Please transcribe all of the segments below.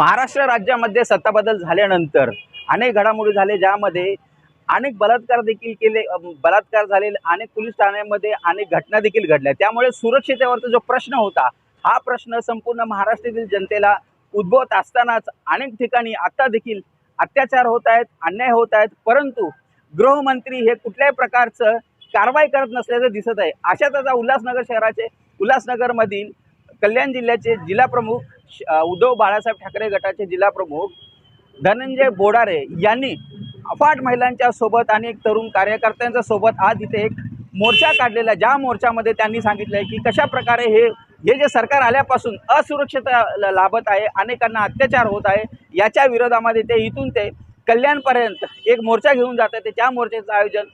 महाराष्ट्र राज्यामध्ये सत्ताबदल झाल्यानंतर अनेक घडामोडी झाले ज्यामध्ये अनेक बलात्कार देखील केले बलात्कार झाले अनेक पोलीस ठाण्यामध्ये अनेक घटना देखील घडल्या. त्यामुळे सुरक्षितेवरचा जो प्रश्न होता हा प्रश्न संपूर्ण महाराष्ट्रातील जनतेला उद्भवत असतानाच अनेक ठिकाणी आता देखील अत्याचार होत आहेत अन्याय होत आहेत परंतु गृहमंत्री हे कुठल्याही प्रकारचं कारवाई करत नसल्याचं दिसत आहे. अशातच उल्हासनगर शहराचे उल्हासनगरमधील कल्याण जिल्ह्याचे जिल्हाप्रमुख श- उद्धव बाळासाहेब ठाकरे गटाचे जिल्हाप्रमुख धनंजय बोडारे यांनी अफाट महिलांच्या सोबत आणि एक तरुण कार्यकर्त्यांच्या सोबत आज इथे एक मोर्चा काढलेला ज्या मोर्चामध्ये त्यांनी सांगितलं आहे की कशा प्रकारे हे हे जे सरकार आल्यापासून असुरक्षितता ल- लाभत आहे अनेकांना अत्याचार होत आहे याच्या विरोधामध्ये ते इथून ते कल्याणपर्यंत एक मोर्चा घेऊन जात आहे. ते त्या मोर्चाचं आयोजन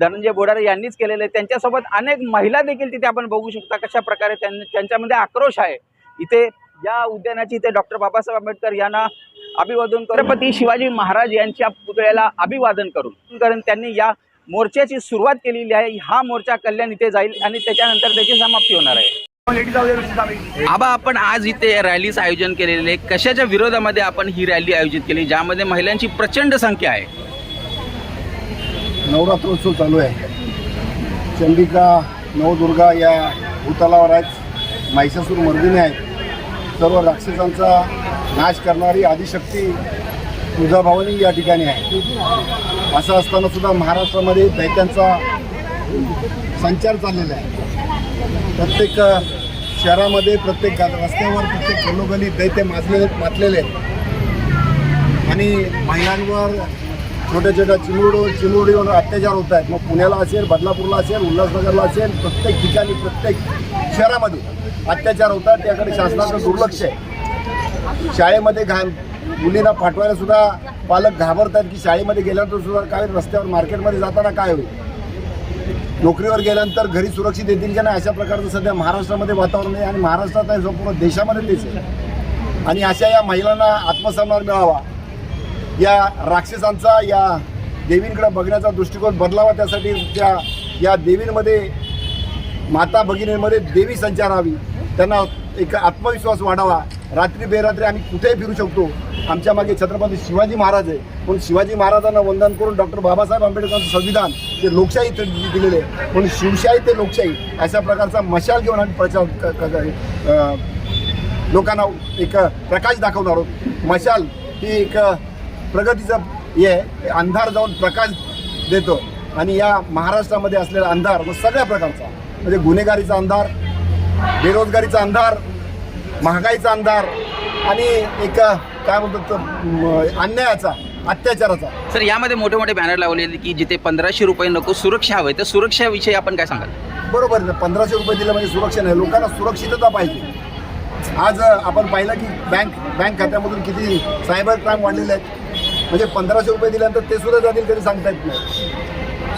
धनंजय बोडारे यांनीच केलेलं. आहे त्यांच्यासोबत अनेक महिला देखील तिथे आपण बघू शकता कशा प्रकारे त्यां त्यांच्यामध्ये आक्रोश आहे. इथे या उद्यानाची इथे डॉक्टर बाबासाहेब आंबेडकर यांना अभिवादन छत्रपती शिवाजी महाराज यांच्या पुतळ्याला अभिवादन करून कारण त्यांनी या मोर्चाची सुरुवात केलेली आहे. हा मोर्चा कल्याण इथे जाईल आणि त्याच्यानंतर त्याची समाप्ती होणार आहे. आबा आपण आज इथे रॅलीचं आयोजन केलेले आहे. कशाच्या विरोधामध्ये आपण ही रॅली आयोजित केली? ज्यामध्ये महिलांची प्रचंड संख्या आहे. नवरात्रोत्सव चालू आहे. चंडिका नवदुर्गा या भूतलावर आहेत. महिषासूर मर्दिनी आहेत. सर्व राक्षसांचा नाश करणारी आदिशक्ती तुळजाभवानी या ठिकाणी आहे. असं असताना सुद्धा महाराष्ट्रामध्ये दैत्यांचा संचार चाललेला आहे. प्रत्येक शहरामध्ये प्रत्येक रस्त्यावर प्रत्येक गलोगली दैत्य माजलेले मातलेले आहेत. आणि महिलांवर छोट्या छोट्या चिमुरड चिमुरडीवर अत्याचार होत आहेत. मग पुण्याला असेल बदलापूरला असेल उल्हासनगरला असेल प्रत्येक ठिकाणी प्रत्येक शहरामध्ये अत्याचार होतात त्याकडे शासनाचं दुर्लक्ष आहे. शाळेमध्ये घा मुलींना पाठवायला सुद्धा पालक घाबरतात की शाळेमध्ये गेल्यानंतर सुद्धा काय रस्त्यावर मार्केटमध्ये जाताना काय होईल? नोकरीवर गेल्यानंतर घरी सुरक्षित येतील की नाही? अशा प्रकारचं सध्या महाराष्ट्रामध्ये वातावरण आहे आणि महाराष्ट्रात नाही संपूर्ण देशामध्ये तेच आहे. आणि अशा या महिलांना आत्मसन्मान मिळावा. या राक्षसांचा या देवींकडे बघण्याचा दृष्टिकोन बदलावा त्यासाठी त्या या देवींमध्ये माता भगिनींमध्ये देवी संचारावी त्यांना एक आत्मविश्वास वाढावा. रात्री बेरात्री आम्ही कुठेही फिरू शकतो. आमच्या मागे छत्रपती शिवाजी महाराज आहे. पण शिवाजी महाराजांना वंदन करून डॉक्टर बाबासाहेब आंबेडकरांचं संविधान ते लोकशाही दिलेले आहे. म्हणून शिवशाही ते लोकशाही अशा प्रकारचा मशाल घेऊन आम्ही प्रचार लोकांना एक प्रकाश दाखवणार आहोत. मशाल ही एक प्रगतीचं हे अंधार जाऊन प्रकाश देतो. आणि या महाराष्ट्रामध्ये असलेला अंधार मग सगळ्या प्रकारचा म्हणजे गुन्हेगारीचा अंधार बेरोजगारीचा अंधार महागाईचा अंधार आणि एक काय म्हणतात अन्यायाचा अत्याचाराचा. सर यामध्ये मोठे मोठे बॅनर लावले की जिथे पंधराशे रुपये नको सुरक्षा हवे तर सुरक्षाविषयी आपण काय सांगाल? बरोबर आहे. पंधराशे रुपये दिले म्हणजे सुरक्षा नाही. लोकांना सुरक्षितता पाहिजे. आज आपण पाहिलं की बँक बँक खात्यामधून किती सायबर क्राईम वाढलेले आहेत. म्हणजे पंधराशे रुपये दिल्यानंतर ते सुद्धा जातील तरी सांगता येत नाही.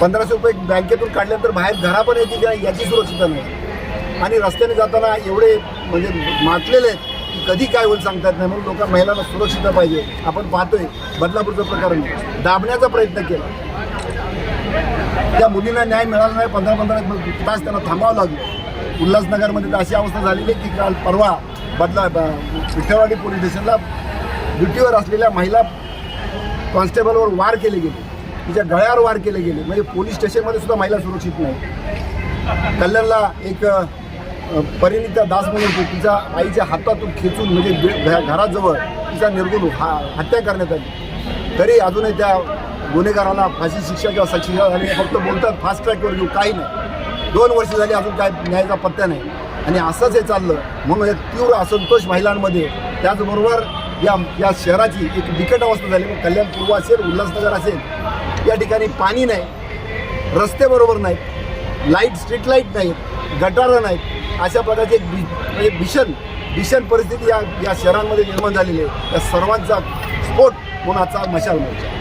पंधराशे रुपये बँकेतून काढल्यानंतर बाहेर घरा पण येतील का याची सुरक्षितता नाही. आणि रस्त्याने जाताना एवढे म्हणजे माटलेले आहेत की कधी काय होईल सांगता येत नाही. म्हणून लोक महिलांना सुरक्षितता पाहिजे. आपण पाहतोय बदलापूरचं प्रकरण. दाबण्याचा प्रयत्न केला. त्या मुलींना न्याय मिळाला नाही. पंधरा पंधरा तास त्यांना थांबावं लागलं. उल्हासनगरमध्ये तर अशी अवस्था झालेली आहे की काल परवा बदला ब- विठ्ठलवाडी पोलीस स्टेशनला ड्युटीवर असलेल्या महिला कॉन्स्टेबलवर वार केले गेले. तिच्या गळ्यावर वार केले गेले. म्हणजे पोलीस स्टेशनमध्ये सुद्धा महिला सुरक्षित नाही. कल्याणला एक अ, परिणिता दास म्हणून होती. तिच्या आईच्या हातातून खेचून म्हणजे घराजवळ तिचा निर्गुण हा हत्या करण्यात आली. तरी अजूनही त्या गुन्हेगाराला फाशी शिक्षा किंवा शिक्षा झाली फक्त बोलतात फास्ट ट्रॅकवर घेऊ. काही नाही. दोन वर्ष झाली अजून काय न्यायाचा पत्ता नाही. आणि असंच हे चाललं. म्हणून एक तीव्र असंतोष महिलांमध्ये त्याचबरोबर या या शहराची एक बिकट अवस्था झाली. मग कल्याण पूर्व असेल उल्हासनगर असेल या ठिकाणी पाणी नाही रस्ते बरोबर नाहीत लाइट स्ट्रीट लाइट नाहीत गटारं नाहीत. अशा प्रकारची एक भि म्हणजे भीषण भीषण परिस्थिती या या शहरांमध्ये निर्माण झालेली आहे. या सर्वांचा स्फोट कोणाचा मशाल मोर्चा.